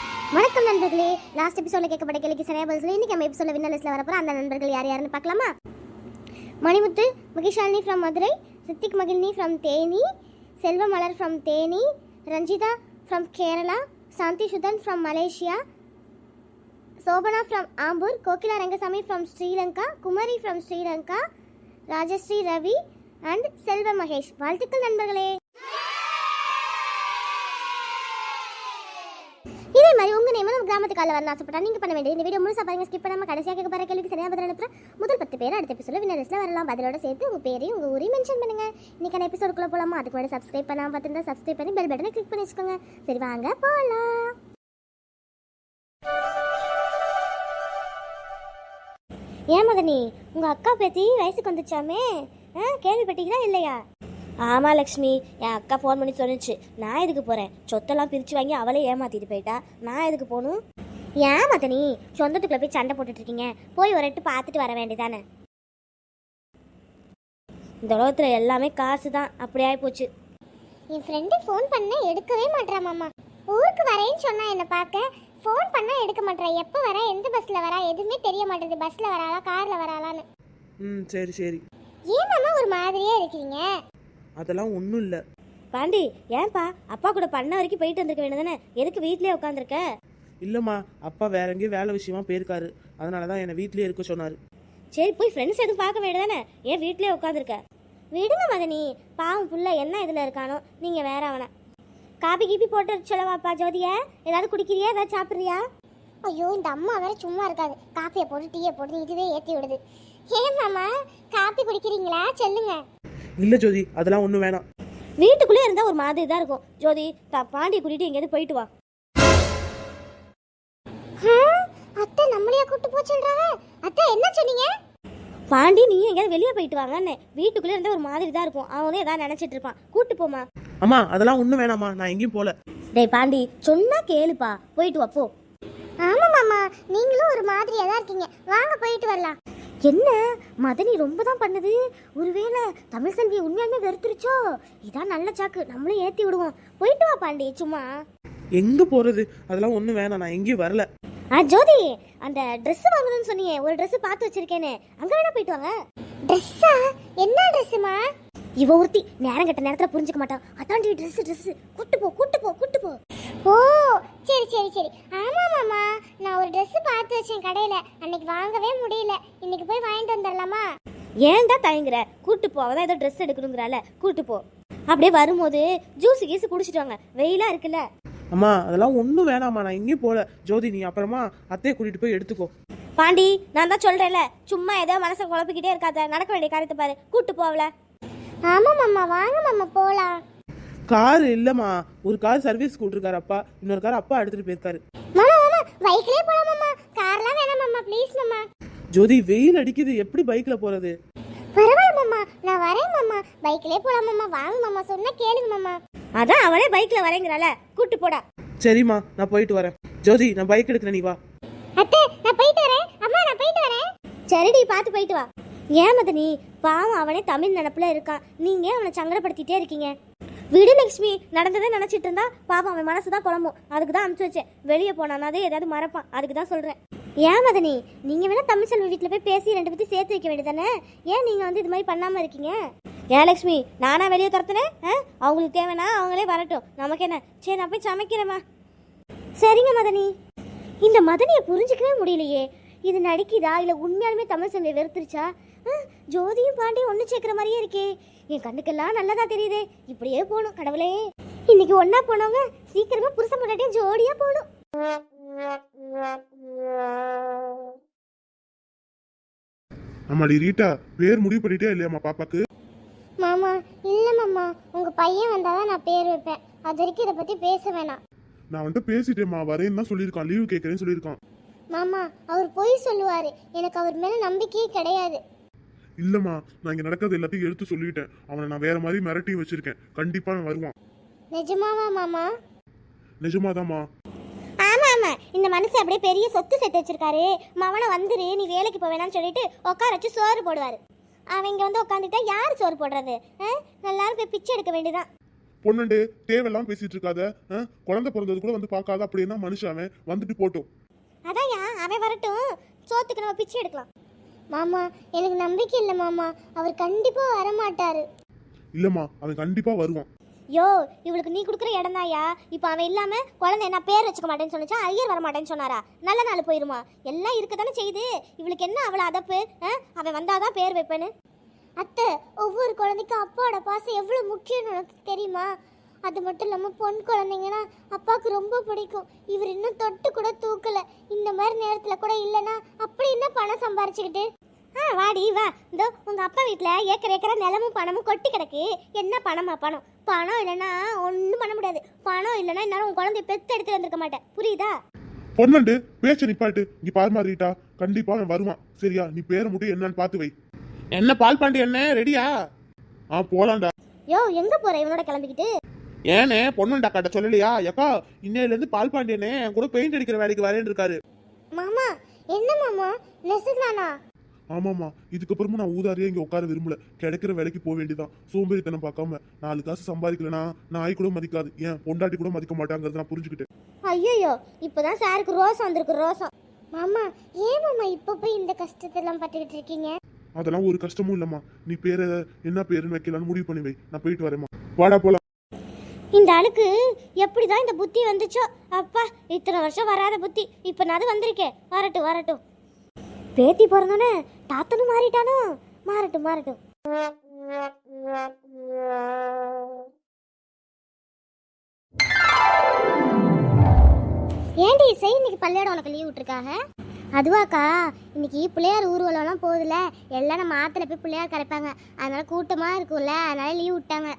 வணக்கம் நண்பர்களே. லாஸ்ட் எபிசோட கேட்கப்பட்ட கேள்விக்கு சரியா பதில் சொல்லி இன்னைக்கு நம்ம எபிசோட வின்னலிஸ்ட்ல வரப்போ அந்த நண்பர்கள் யார் யாருன்னு பார்க்கலாமா? Manimuthu Mahishalini from Madurai Rithik Magizhini from Theni Selvamalar from Theni Ranjitha from Kerala Shanthi Sudhan from Malaysia Sobana from Ambur Kokila Rangasamy from Sri Lanka Kumari from Sri Lanka Rajashree Ravi and Selva Mahesh. வாழ்த்துக்கள் நண்பர்களே இதே மாதிரி உங்க name நம்ம கிராமத்துக்கு கால வரணும் ஆசைப்பட்டா நீங்க பண்ண வேண்டிய இந்த வீடியோ முழுசா பாருங்க ஸ்கிப் பண்ணாம கடைசியாக கேட்க போற கேள்விக்கு சரியா பதில் அனுப்புற முதல் பத்து பேர் அடுத்த எபிசோட வினர்ஸ்ல வரலாம். பதிலோட சேர்த்து உங்க பேரையும் உங்க ஊரையும் மென்ஷன் பண்ணுங்க. இன்னைக்கான எபிசோடுக்குள்ள போலாமா? அதுக்கு முன்னாடி சப்ஸ்கிரைப் பண்ணாம பார்த்துருந்தா சப்ஸ்கிரைப் பண்ணி பெல் பட்டனை கிளிக் பண்ணி வச்சுக்கோங்க. சரி வாங்க போலாம். ஏன் மதனி உங்க அக்கா பேத்தி வயசுக்கு வந்துச்சாமே? ஆ கேள்விப்பட்டீங்களா இல்லையா? ஆமா லக்ஷ்மி. என் அக்கா ஃபோன் பண்ணி சொன்னுச்சு. நான் எதுக்கு போறேன்? சொத்தெல்லாம் பிரிச்சு வாங்கி அவளே ஏமாத்திட்டு போயிட்டா. நான் எதுக்கு போகணும்? ஏன் மதனி? சொந்தத்துக்குள்ள போய் சண்டை போட்டுட்டு இருக்கீங்க. போய் ஒரு எட்டு பார்த்துட்டு வர வேண்டியதானே? இந்த உலகத்துல எல்லாமே காசு தான் அப்படி ஆகி போச்சு என் ஃப்ரெண்டு ஃபோன் பண்ண எடுக்கவே மாட்றா மாமா. ஊருக்கு வரேன்னு சொன்னா என்ன பார்க்க ஃபோன் பண்ணா எடுக்க மாட்றா. எப்போ வரா எந்த பஸ்ல வரா எதுவுமே தெரிய மாட்டேது பஸ்ல வராளா கார்ல வராளான்னு. ம் சரி சரி. ஏன் மாமா ஒரு மாதிரியே இருக்கீங்க அதெல்லாம் ஒன்றும் இல்லை. பாண்டி ஏன்பா? அப்பா கூட பண்ண வரைக்கும் போயிட்டு வந்திருக்க வேண்டியதானே எதுக்கு வீட்லயே உட்காந்துருக்க இல்லைம்மா அப்பா வேற எங்கேயும் வேலை விஷயமா போயிருக்காரு. அதனால தான் என்னை வீட்லயே இருக்க சொன்னார். சரி போய் ஃப்ரெண்ட்ஸ் எதுவும் பார்க்க வேண்டியதானே ஏன் வீட்லயே உட்காந்துருக்க விடுங்க மதனி பாவம் புள்ள என்ன இதில் இருக்கானோ? நீங்கள் வேற அவனை. காபி கீபி போட்டு சொல்லவாப்பா ஜோதிய? ஏதாவது குடிக்கிறியா? ஏதாவது சாப்பிட்றியா? ஐயோ இந்த அம்மா வேற சும்மா இருக்காது. காப்பியை போட்டு டீயை போட்டு இதுவே ஏத்தி விடுது. ஏன் மாமா காப்பி குடிக்கிறீங்களா? சொல்லுங்க. இல்லை ஜோதி அதெல்லாம் ஒன்றும் வேணாம். வீட்டுக்குள்ளே இருந்தால் ஒரு மாதிரி தான் இருக்கும். ஜோதி தா பாண்டியை கூட்டிட்டு எங்கேயாவது போயிட்டு வா. அத்தை நம்மளையா கூட்டு போ சொல்றாங்க. அத்தை என்ன சொன்னீங்க? பாண்டி நீ எங்கேயாவது வெளியே போயிட்டு வாங்கன்னு. வீட்டுக்குள்ளே இருந்தால் ஒரு மாதிரி தான் இருக்கும். அவனே ஏதாவது நினச்சிட்டு இருப்பான். கூட்டு போமா அம்மா அதெல்லாம் ஒன்றும் வேணாம்மா. நான் எங்கேயும் போகல டேய் பாண்டி சொன்னா கேளுப்பா. போயிட்டு வா போ. ஆமா மாமா நீங்களும் ஒரு மாதிரியா தான் இருக்கீங்க. வாங்க போயிட்டு வரலாம். என்ன? மதனி ரொம்ப தான் பண்ணுது. ஒருவேளை தமிழ் செல்வி உண்மையாலுமே வெறுத்துருச்சோ? இதான் நல்ல சாக்கு. நம்மளும் ஏத்தி விடுவோம். போயிட்டு வா பாண்டி சும்மா. எங்கே போகிறது அதெல்லாம் ஒன்றும் வேணாம். நான் எங்கேயும் வரல. ஆ ஜோதி அந்த Dress வாங்கணும்னு சொன்னியே. ஒரு Dress பார்த்து வச்சிருக்கேனே. அங்க வேணா போயிட்டு வாங்க. ட்ரெஸ்ஸா என்ன ட்ரெஸ்ஸுமா இவ ஒருத்தி நேரம் கட்ட நேரத்துல புரிஞ்சுக்க மாட்டான் அதாண்டி Dress Dress. கூட்டு போ கூட்டு போ கூட்டு போ. ஓ சரி சரி சரி. ஆமா மாமா. நான் ஒரு Dress பார்த்து வச்சேன் கடையில. அன்னைக்கு வாங்கவே முடியல. இன்னைக்கு போய் வாங்கிட்டு வந்துடலாமா ஏன்டா தயங்குற? கூட்டு போ. அவதான் ஏதோ Dress எடுக்கணுங்கிறால கூட்டு போ. அப்படியே வரும்போது ஜூஸ் கீஸ் குடிச்சிட்டு வாங்க. வெயிலா இருக்குல்ல. அம்மா அதெல்லாம் ஒன்றும் வேணாம்மா. நான் எங்கேயும் போகல ஜோதி நீ அப்புறமா அத்தையை கூட்டிகிட்டு போய் எடுத்துக்கோ. பாண்டி நான் தான் சொல்றேன்ல. சும்மா ஏதோ மனசை குழப்பிக்கிட்டே இருக்காத. நடக்க வேண்டிய காரியத்தை பாரு. கூட்டு போவல ஆமா மாமா வாங்க மாமா போலாம். கார் இல்லைம்மா. ஒரு கார் சர்வீஸ் கூட்டிருக்காரு அப்பா. இன்னொரு கார் அப்பா எடுத்துகிட்டு போயிருக்காரு. மாமா மாமா பைக்லயே போலாம் மாமா. கார்லாம் வேணாம் மாமா ப்ளீஸ் மாமா. ஜோதி வெயில் அடிக்குது. எப்படி பைக்கில் போகிறது பரவாயில்ல மாமா நான் வரேன் மாமா. பைக்லயே போலாம் மாமா. வாங்க மாமா சொன்னா கேளுங்க மாமா. அதான் அவளே பைக்ல வரேங்கிறால கூட்டு போடா. சரிம்மா நான் போயிட்டு வரேன். ஜோதி நான் பைக் எடுக்கிறேன் நீ வா. அத்தை நான் போயிட்டு வரேன். அம்மா நான் போயிட்டு வரேன். சரிடி பார்த்து போயிட்டு வா. ஏன் மதனி? பாவம் அவனே தமிழ் நினப்பில் இருக்கான். நீங்கள் அவனை சங்கடப்படுத்திட்டே இருக்கீங்க. விடு லக்ஷ்மி நடந்ததே நினச்சிட்டு இருந்தா பாவம் அவன் மனசு தான் குழம்பும் அதுக்கு தான் அனுப்பிச்சி வச்சேன். வெளியே போனானாதே ஏதாவது மறப்பான். அதுக்கு தான் சொல்கிறேன் ஏன் மதனி? நீங்கள் வேணால் தமிழ் செல்வி வீட்டில் போய் பேசி ரெண்டு பற்றி சேர்த்து வைக்க வேண்டியதானே ஏன் நீங்கள் வந்து இது மாதிரி பண்ணாமல் இருக்கீங்க? ஏன் லக்ஷ்மி நானா வெளியே துரத்துனேன் ஆ? அவங்களுக்கு தேவைன்னா அவங்களே வரட்டும். நமக்கு என்ன? சரி நான் போய் சமைக்கிறேம்மா. சரிங்க மதனி. இந்த மதனியை புரிஞ்சுக்கவே முடியலையே. இது நடிக்குதா? இல்லை உண்மையாலுமே தமிழ் செல்வியை வெறுத்துருச்சா? ஜோதியும் பாண்டியும் ஒன்று சேர்க்குற மாதிரியே இருக்கே. என் கண்ணுக்கெல்லாம் நல்லதா தெரியுதே. இப்படியே போகணும் கடவுளே. இன்னைக்கு ஒன்றா போனவங்க சீக்கிரமா புருஷன் முன்னாடியே ஜோடியா போகணும். ஆமாடி ரீட்டா பேர் முடிவு பண்ணிட்டே இல்லையாம்மா பாப்பாக்கு? மாமா இல்ல மாமா. உங்க பையன் வந்தாதான் நான் பேர் வைப்பேன். அது வரைக்கும் இதை பத்தி பேச வேணாம். நான் வந்துட்டு பேசிட்டேம்மா வரேன்னு தான் சொல்லியிருக்கான். லீவு கேட்கறேன்னு சொல்லியிருக்கான். மாமா அவர் பொய் சொல்லுவாரு. எனக்கு அவர் மேல நம்பிக்கையே கிடையாது. இல்லம்மா நான் இங்க நடக்கிறது எல்லாத்தையும் எடுத்து சொல்லிட்டேன். அவனை நான் வேற மாதிரி மிரட்டி வச்சிருக்கேன். கண்டிப்பா அவன் வருவான். நிஜமாவா மாமா? நிஜமாதாம்மா. ஆமா ஆமா. இந்த மனுஷன் அப்படியே பெரிய சொத்து சேர்த்து வச்சிருக்காரு. மவனை வந்துரு நீ வேலைக்கு போவேனான்னு சொல்லிட்டு உட்கார வச்சு சோறு போடுவாரு. அவன் இங்க வந்து உட்காந்துட்டா யார் சோறு போடுறது? எல்லாரும் போய் பிச்சை எடுக்க வேண்டியதான் பொண்ணுண்டு தேவையெல்லாம் பேசிட்டு இருக்காத? குழந்தை பிறந்தது கூட வந்து பார்க்காத அப்படின்னா மனுஷன் அவன். வந்துட்டு போட்டும். அதான்யா அவன் வரட்டும். சோத்துக்கு நம்ம பிச்சை எடுக்கலாம். மாமா எனக்கு நம்பிக்கை இல்லை மாமா. அவர் கண்டிப்பா வரமாட்டாரு. இல்லம்மா அவன் கண்டிப்பா வருவான். யோ இவளுக்கு நீ கொடுக்குற இடம் தான்யா இப்போ அவன் இல்லாம குழந்தை என்ன பேர் வச்சுக்க மாட்டேன்னு சொன்னிச்சா? ஐயர் வர மாட்டேன்னு சொன்னாரா? நல்ல நாள் போயிருமா? எல்லாம் இருக்க தானே செய்யுது. இவளுக்கு என்ன அவளை அதப்பு? ஆ? அவன் வந்தாதான் பேர் வைப்பேன்னு. அத்தை ஒவ்வொரு குழந்தைக்கும் அப்பாவோட பாசம் எவ்வளோ முக்கியம்னு உனக்கு தெரியுமா? அது மட்டும் இல்லாமல் பொன் குழந்தைங்கன்னா அப்பாவுக்கு ரொம்ப பிடிக்கும். இவர் இன்னும் தொட்டு கூட தூக்கல. இந்த மாதிரி நேரத்தில் கூட இல்லைன்னா அப்படி என்ன பணம் சம்பாரிச்சுக்கிட்டு? ஆ வாடி வா. இதோ உங்க அப்பா வீட்ல ஏக்கர் ஏக்கரா நிலமும் பணமும் கொட்டி கிடக்கு. என்ன பணமா பணம்? பணம் இல்லைன்னா ஒன்றும் பண்ண முடியாது. பணம் இல்லைன்னா என்னால உன் குழந்தைய பெத்து எடுத்து வந்திருக்க மாட்டேன். புரியுதா? பொண்ணுண்டு பேச்ச நிப்பாட்டு. இங்க பாரு மாதிரிட்டா கண்டிப்பா அவன் வருவான். சரியா நீ பேரை மட்டும் என்னன்னு பார்த்து வை. என்ன பால் பாண்டி என்ன? ரெடியா ஆ போலாம்டா. யோ எங்க போற? இவனோட கிளம்பிக்கிட்டு? ஏனே பொண்ணுண்டா கட்ட சொல்லலையா? ஏக்கா இன்னையில இருந்து பால் பாண்டியனே என் கூட பெயிண்ட் அடிக்கிற வேலைக்கு வரேன்னு இருக்காரு. மாமா என்ன மாமா? நெசுதானா ஆமாம்மா இதுக்கப்புறமும் நான் ஊதாரியா இங்க உட்கார விரும்பல. கிடைக்கிற வேலைக்கு போக வேண்டியதான் சோம்பேறித்தனம் பார்க்காம நாலு காசு சம்பாதிக்கலனா நாய் கூட மதிக்காது. ஏன் பொண்டாட்டி கூட மதிக்க மாட்டாங்கிறத நான் புரிஞ்சுக்கிட்டேன். ஐயோ இப்பதான் சாருக்கு ரோசம் வந்திருக்கு ரோசம். மாமா ஏன் மாமா இப்போ போய் இந்த கஷ்டத்தெல்லாம் பட்டுக்கிட்டு இருக்கீங்க? அதெல்லாம் ஒரு கஷ்டமும் இல்லம்மா. நீ பேரை என்ன பேருன்னு வைக்கலாம்னு முடிவு பண்ணி வை. நான் போயிட்டு வரேம்மா. வாடா போலாம். இந்த ஆளுக்கு எப்படிதான் இந்த புத்தி வந்துச்சோ? அப்பா இத்தனை வருஷம் வராத புத்தி. இப்போ நான் அது வந்திருக்கேன். வரட்டும் வரட்டும். பேத்தி பிறந்தோன்னே தாத்தனும் மாறிட்டானோ? மாறட்டும் மாறட்டும். ஏன்டி இசை இன்னைக்கு பள்ளியோட உனக்கு லீவ் விட்டுருக்காங்க அதுவாக்கா இன்னைக்கு பிள்ளையார் ஊர்வலம்லாம் போகுதுல எல்லாம் நம்ம ஆற்றுல போய் பிள்ளையார் கரைப்பாங்க. அதனால கூட்டமாக இருக்கும்ல அதனால லீவ் விட்டாங்க.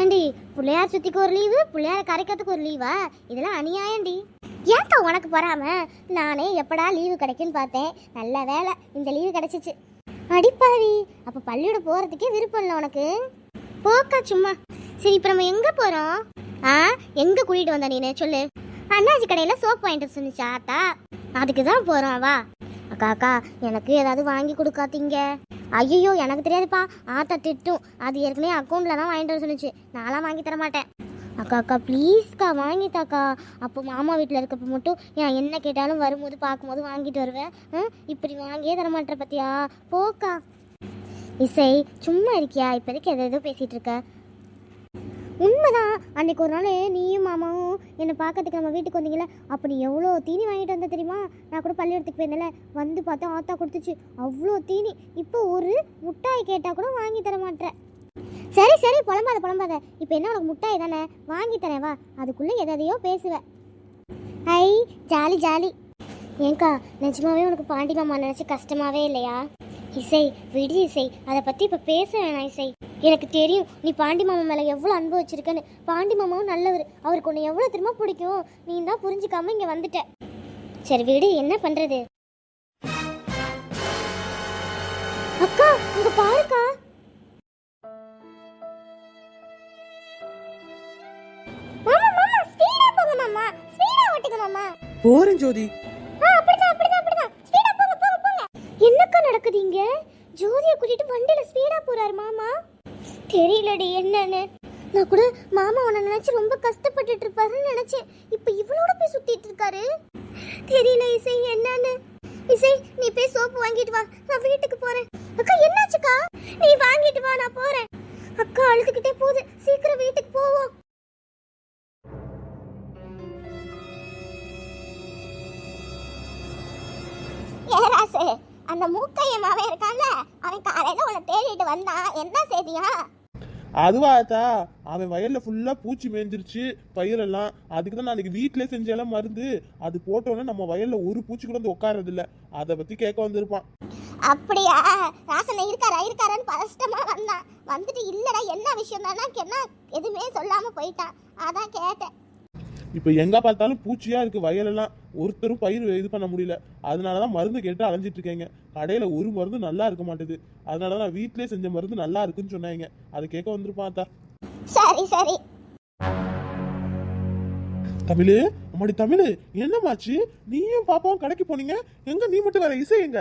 ஏண்டி பிள்ளையார் சுத்திக்கு ஒரு லீவு பிள்ளையார் கரைக்கிறதுக்கு ஒரு லீவா இதெல்லாம் அநியாயம்டி. ஏன்க்கா உனக்கு போறாம? நானே எப்படா லீவு கிடைக்குன்னு பார்த்தேன். நல்ல வேலை இந்த லீவு கிடைச்சிச்சு. அடிப்பாவி அப்போ பள்ளியோட போகிறதுக்கே விருப்பம் இல்லை உனக்கு. போக்கா சும்மா. சரி இப்போ நம்ம எங்கே போகிறோம் ஆ எங்கே கூட்டிகிட்டு வந்த நீனு? சொல்லு. அண்ணாச்சி கடையில் சோப் வாங்கிட்டு சொன்னிச்சு ஆத்தா. அதுக்கு தான் போறோம் வா. அக்கா அக்கா எனக்கு ஏதாவது வாங்கி கொடுக்காதீங்க. ஐயோ எனக்கு தெரியாதுப்பா. ஆத்தா திட்டும். அது ஏற்கனவே அக்கௌண்ட்டில் தான் வாங்கிட்டு வர சொன்னுச்சு. நான்லாம் வாங்கி தர மாட்டேன். அக்கா அக்கா ப்ளீஸ்க்கா வாங்கித்தாக்கா அப்போ மாமா வீட்டில் இருக்கப்போ மட்டும் ஏன் என்ன கேட்டாலும் வரும்போது பார்க்கும்போது வாங்கிட்டு வருவேன் இப்படி வாங்கியே தர மாட்டேற பத்தியா? போக்கா இசை சும்மா இருக்கியா? இப்போதைக்கு எதை ஏதோ பேசிட்டு இருக்க. உண்மைதான். அன்னைக்கு ஒரு நாள் நீயும் மாமாவும் என்னை பார்க்கறதுக்கு நம்ம வீட்டுக்கு வந்தீங்களே அப்போ நீ எவ்வளோ தீனி வாங்கிட்டு வந்த தெரியுமா? நான் கூட பள்ளிக்கூடத்துக்கு போயிருந்தேன்ல வந்து பார்த்தா ஆத்தா கொடுத்துச்சு. அவ்வளோ தீனி. இப்போ ஒரு முட்டாய் கேட்டால் கூட வாங்கி தர மாட்டேன் சரி சரி புலம்பாத புலம்பாத. இப்போ என்ன உனக்கு முட்டாய் தானே? வாங்கி தரேன் வா. அதுக்குள்ளே எதையோ பேசுவேன் ஐ ஜாலி ஜாலி. ஏங்கா நிஜமாவே உனக்கு பாண்டி மாமா நினச்சி கஷ்டமாவே இல்லையா? இசை விடு இசை. அதை பற்றி இப்போ பேச வேணாம் இசை. எனக்கு தெரியும். நீ பாண்டி மாமா மேலே எவ்வளோ அன்பு வச்சிருக்கன்னு. பாண்டி மாமாவும் நல்லவர். அவருக்கு உன்னை எவ்வளோ திரும்ப பிடிக்கும்? நீ தான் புரிஞ்சுக்காம இங்கே வந்துட்ட. சரி விடு என்ன பண்ணுறது அக்கா அங்க பாருக்கா. போறேன் ஜோதி. என்னக்கா நடக்குது இங்க? ஜோதியை கூட்டிட்டு வண்டியில ஸ்பீடா போறாரு மாமா. தெரியலடி என்னன்னு. நான் கூட மாமா உன்னை நினைச்சு ரொம்ப கஷ்டப்பட்டுட்டு இருப்பாருன்னு நினைச்சேன். இப்போ இவளோட போய் சுத்திட்டு இருக்காரு? தெரியல இசை என்னன்னு. இசை நீ போய் சோப்பு வாங்கிட்டு வா. நான் வீட்டுக்கு போறேன். அக்கா என்னாச்சுக்கா? நீ வாங்கிட்டு வா நான் போறேன். அக்கா அழுதுகிட்டே போகுது. சீக்கிரம் வீட்டுக்கு போவோம். ஏராசு அந்த மூக்கையன் அவன் இருக்கான்ல அவன் காலையில உன்னை தேடிட்டு வந்தான். என்ன செய்தியா? அதுவாத்தா அவன் வயல்ல ஃபுல்லா பூச்சி மேய்ஞ்சிருச்சு பயிரெல்லாம். அதுக்கு தான் நாளைக்கு வீட்டிலே செஞ்சாலும் மருந்து. அது போட்டோன்னே நம்ம வயல்ல ஒரு பூச்சி கூட வந்து உட்காரது இல்ல அதை பத்தி கேட்க வந்திருப்பான். அப்படியா? ராசனை இருக்காரா? இருக்காரான்னு பதஷ்டமா வந்தான். வந்துட்டு இல்லடா என்ன விஷயம் தானா என்ன எதுவுமே சொல்லாம போயிட்டான். அதான் கேட்டேன். இப்போ எங்க பார்த்தாலும் பூச்சியா இருக்கு வயலெல்லாம். ஒருத்தரும் பயிர் இது பண்ண முடியல. அதனாலதான் மருந்து கேட்டு அலைஞ்சிட்டு இருக்கேங்க. கடையில ஒரு மருந்து நல்லா இருக்க மாட்டேது. அதனாலதான் நான் வீட்டிலே செஞ்ச மருந்து நல்லா இருக்குன்னு சொன்னாங்க. அதை கேட்க வந்திருப்பான் அத்தா. சரி சரி. தமிழு அம்மாடி தமிழு என்னமாச்சு? நீயும் பாப்பாவும் கடைக்கு போனீங்க? எங்க நீ மட்டும் வேற இசை எங்க?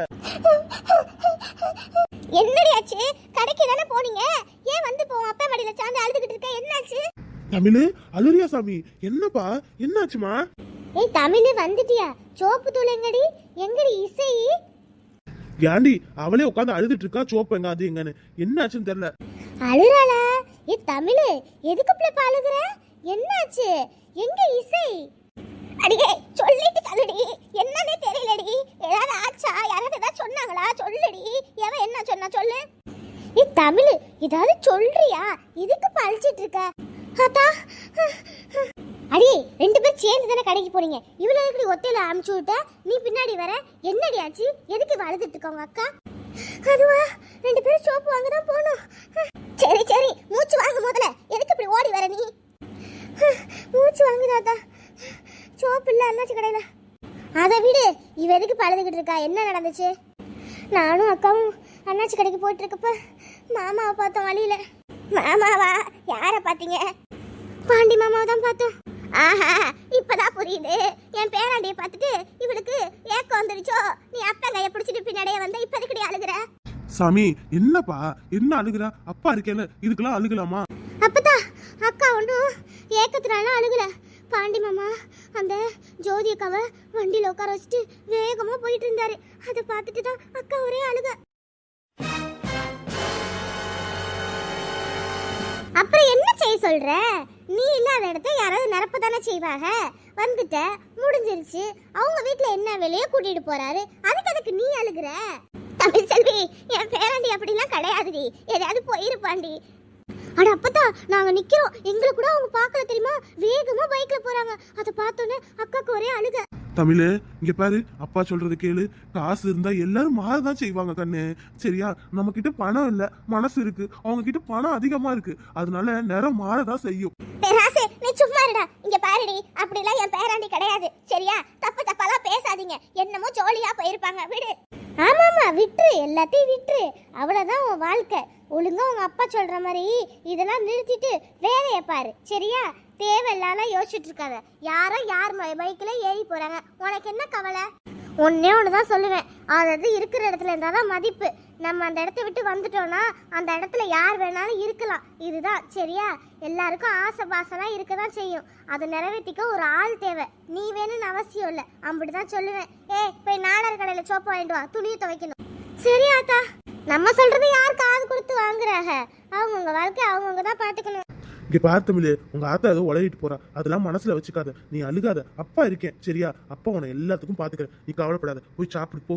என்னடி ஆச்சு? கடைக்கு தானே போனீங்க? ஏன் வந்து போ அப்பா மடியில சாந்து அழுதுகிட்டு இருக்க? என்னாச்சு? தமிழ் அழுறியா சாமி? என்னப்பா? என்னாச்சுமா? ஏய் தமிழ் வந்துட்டியா? சோப்பு தூள் எங்கடி? எங்கடி இசை? ஏண்டி அவளே உட்காந்து அழுதுட்டு இருக்கா சோப்பு எங்க அது எங்கன்னு? என்னாச்சுன்னு தெரியல. அழுறாளா? ஏ தமிழ் எதுக்கு பிள்ளை அழுகுற? என்னாச்சு? எங்க இசை? அடியே சொல்லிட்டு தள்ளுடி. என்னன்னே தெரியலடி. ஏதாவது ஆச்சா? யாராவது ஏதாவது சொன்னாங்களா? சொல்லுடி. எவன் என்ன சொன்னா சொல்லு. ஏ தமிழ் ஏதாவது சொல்றியா? இதுக்கு பழிச்சிட்டு இருக்க? அத்தா அடி ரெண்டு பேரும் சேர்ந்து தானே கடைக்கு போறீங்க. இவ்வளோ எப்படி ஒத்தையில அமுச்சு விட்ட? நீ பின்னாடி வர. என்னடி ஆச்சு? எதுக்கு இவ அழுதுட்டு அக்கா? அதுவா? ரெண்டு பேரும் சோப்பு வாங்க தான் போகணும் சரி சரி. மூச்சு வாங்க முதல்ல. எதுக்கு இப்படி ஓடி வர நீ? மூச்சு வாங்குதாதா சோப்பு இல்லை அண்ணாச்சி கடையில். அதை விடு. இவ எதுக்கு பழுதுகிட்டு இருக்கா? என்ன நடந்துச்சு? நானும் அக்காவும் அண்ணாச்சி கடைக்கு போயிட்டு இருக்கப்ப மாமாவை பார்த்தோம் வழியில. மாமாவா? யாரை பார்த்தீங்க? பாண்டி மாமாவை தான் பார்த்தோம். ஆஹா இப்பதான் புரியுது. என் பேராண்டியை பார்த்துட்டு இவளுக்கு ஏக்கம் வந்துருச்சோ? நீ அப்பா கையை பிடிச்சிட்டு பின்னாடியே வந்து இப்ப எதுக்கடி அழுகுற? சாமி என்னப்பா? என்ன அழுகுறா? அப்பா இருக்கேன்னு இதுக்கெல்லாம் அழுகலாமா? அப்பதா அக்கா ஒன்றும் ஏக்கத்தினால அழுகல. பாண்டி மாமா அந்த ஜோதி அக்காவை வண்டியில் உட்கார வச்சுட்டு வேகமா போயிட்டு இருந்தாரு. அதை பார்த்துட்டு தான் அக்கா ஒரே அழுக. அப்புறம் என்ன செய்ய சொல்ற? நீ இல்லாத இடத்த யாராவது நிரப்ப தானே செய்வாங்க? வந்துட்ட முடிஞ்சிருச்சு. அவங்க வீட்ல என்ன வேலையோ கூட்டிட்டு போறாரு. அதுக்கு அதுக்கு நீ அழுகுற? தமிழ் செல்வி என் பேராண்டி அப்படிலாம் கிடையாதுடி. எதையாவது போயிருப்பாண்டி. ஆனா அப்பதான் நாங்க நிக்கிறோம். எங்களை கூட அவங்க பாக்கல தெரியுமா? வேகமா பைக்ல போறாங்க. அதை பார்த்தோன்னே அக்காக்கு ஒரே அழுக. தமிழ் இங்க பாரு அப்பா சொல்றது கேளு. காசு இருந்தா எல்லாரும் மாறதான் செய்வாங்க கண்ணு. சரியா? நம்ம கிட்ட பணம் இல்ல மனசு இருக்கு. அவங்க கிட்ட பணம் அதிகமா இருக்கு. அதனால நேரம் மாறதான் செய்யும். பேராசே நீ சும்மா இருடா. இங்க பாருடி அப்படிலாம் என் பேராண்டி கிடையாது. சரியா? தப்பு தப்பாலாம் பேசாதீங்க. என்னமோ ஜோலியா போயிருப்பாங்க. விடு. ஆமாமா விட்டுரு. எல்லாத்தையும் விட்டுரு. அவ்வளவுதான் உன் வாழ்க்கை. ஒழுங்கா உங்க அப்பா சொல்ற மாதிரி இதெல்லாம் நிறுத்திட்டு வேலையை பாரு. சரியா? தேவையில்லாம யோசிச்சுட்டு இருக்காத யாரோ யார் பைக்கில் ஏறி போகிறாங்க உனக்கு என்ன கவலை? ஒன்னே ஒன்று தான் சொல்லுவேன். அதாவது இருக்கிற இடத்துல இருந்தால் தான் மதிப்பு. நம்ம அந்த இடத்த விட்டு வந்துட்டோம்னா அந்த இடத்துல யார் வேணாலும் இருக்கலாம். இதுதான். சரியா? எல்லாருக்கும் ஆசை பாசெல்லாம் இருக்க தான் செய்யும். அதை நிறைவேற்றிக்க ஒரு ஆள் தேவை. நீ வேணும்னு அவசியம் இல்லை. அப்படி தான் சொல்லுவேன். ஏய் போய் நாடர் கடையில் சோப்பு வாங்கிட்டு வா. துணியை துவைக்கணும். சரியாத்தா நம்ம சொல்கிறது யார் காது கொடுத்து வாங்குறாங்க? அவங்கவுங்க வாழ்க்கை அவங்கவுங்க தான் பார்த்துக்கணும். இங்கே பார் தமிழ் உங்க ஆத்தா ஏதோ உலகிட்டு போறா. அதெல்லாம் மனசில் வச்சுக்காத. நீ அழுகாத. அப்பா இருக்கேன். சரியா? அப்பா உன்னை எல்லாத்துக்கும் பார்த்துக்கிறேன். நீ கவலைப்படாத. போய் சாப்பிட்டு போ.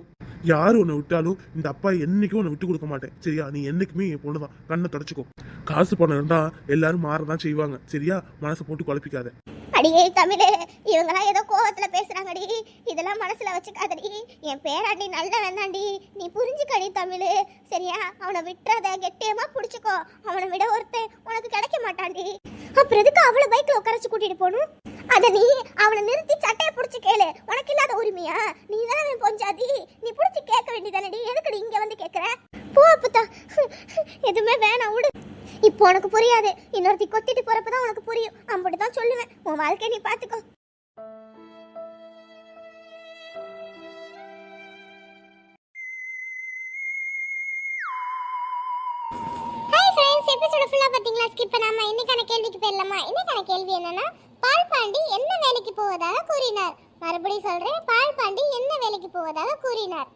யார் உன்னை விட்டாலும் இந்த அப்பா என்றைக்கும் உன்னை விட்டு கொடுக்க மாட்டேன். சரியா? நீ என்றைக்குமே என் பொண்ணு தான். கண்ணை தொடச்சிக்கோ. காசு பணம் இருந்தால் எல்லாரும் மாறதான் செய்வாங்க. சரியா? மனசை போட்டு குழப்பிக்காத. அடியே தமிழே இவங்கெல்லாம் ஏதோ கோவத்துல பேசுறாங்கடி. இதெல்லாம் மனசுல வச்சுக்காதடி. என் பேராண்டி நல்ல வேண்டாண்டி நீ புரிஞ்சுக்கடி தமிழ். சரியா? அவனை விட்டுறத. கெட்டியமா புடிச்சுக்கோ. அவனை விட ஒருத்தன் உனக்கு கிடைக்க மாட்டாண்டி அப்புறம் எதுக்கு அவளை பைக்ல உட்காரச்சு கூட்டிட்டு போகணும். அத நீ அவளை நிறுத்தி சட்டையை புடிச்சு கேளு. உனக்கு இல்லாத உரிமையா? நீ தானே பொஞ்சாதி. நீ புடிச்சு கேட்க வேண்டியதானடி. எதுக்குடி இங்க வந்து கேக்குற? போ அப்பதா எதுவுமே வேணாம் விடு. இப்போ உனக்கு புரியாது. இன்னொருத்தி கொத்திட்டு போறப்பதான் உனக்கு புரியும். அப்படிதான் சொல்லுவேன். உன் வாழ்க்கையை நீ பாத்துக்கோ இப்போ நம்ம இன்னைக்கான கேள்விக்கு போயிடலாமா? இன்னைக்கான கேள்வி என்னன்னா பால் பாண்டி என்ன வேலைக்கு போவதாக கூறினார். மறுபடியும் சொல்றேன் பால் பாண்டி என்ன வேலைக்கு போவதாக கூறினார்.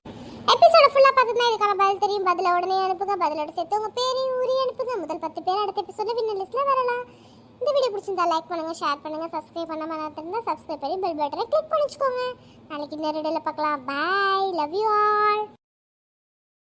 எபிசோட ஃபுல்லா பார்த்ததுனா இதுக்கான பதில் தெரியும். பதில உடனே அனுப்புங்க. பதிலோட சேர்த்து உங்க பேரையும் ஊரையும் அனுப்புங்க. முதல் பத்து பேர் அடுத்த எபிசோட வின்னர் லிஸ்ட்ல வரலாம். இந்த வீடியோ பிடிச்சிருந்தா லைக் பண்ணுங்க ஷேர் பண்ணுங்க சப்ஸ்கிரைப் பண்ண இருந்தா சப்ஸ்கிரைப் பண்ணி பெல் பட்டனை கிளிக் பண்ணிச்சுக்கோங்க. நாளைக்கு இன்னொரு வீடியோல பார்க்கலாம். Bye love you all